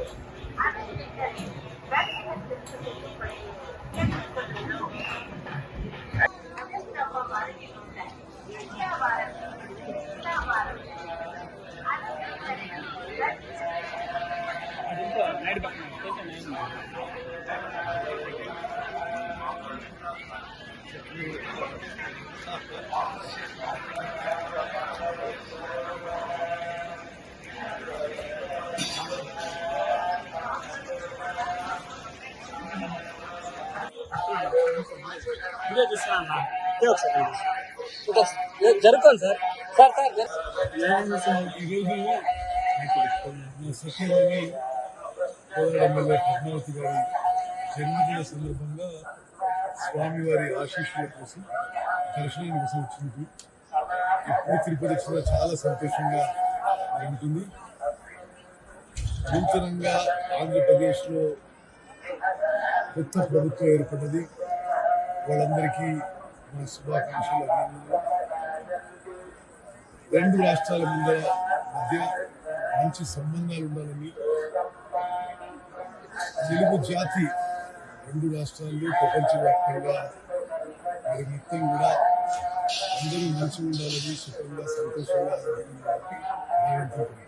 Video చూస్తున్నాను ఒకసారి జరుగుతుంది సార్ పద్మావతి గారి జన్మదిన సందర్భంగా స్వామివారి ఆశీస్సుల కోసం దర్శనానికి కోసం వచ్చింది ఇప్పుడు తిరుపతి వచ్చిన చాలా సంతోషంగా ఉంటుంది నూతనంగా ఆంధ్రప్రదేశ్లో కొత్త ప్రభుత్వం ఏర్పడ్డది. వాళ్ళందరికీ మన శుభాకాంక్షలు. అభినందనలు రెండు రాష్ట్రాల ముందర మధ్య మంచి సంబంధాలు ఉండాలని తెలుగు జాతి రెండు రాష్ట్రాల్లో ప్రపంచవ్యాప్తంగా మరి మొత్తం కూడా అందరూ మంచిగా ఉండాలని సుఖంగా సంతోషంగా ఆరోగ్యంగా అనుకుంటున్నాను.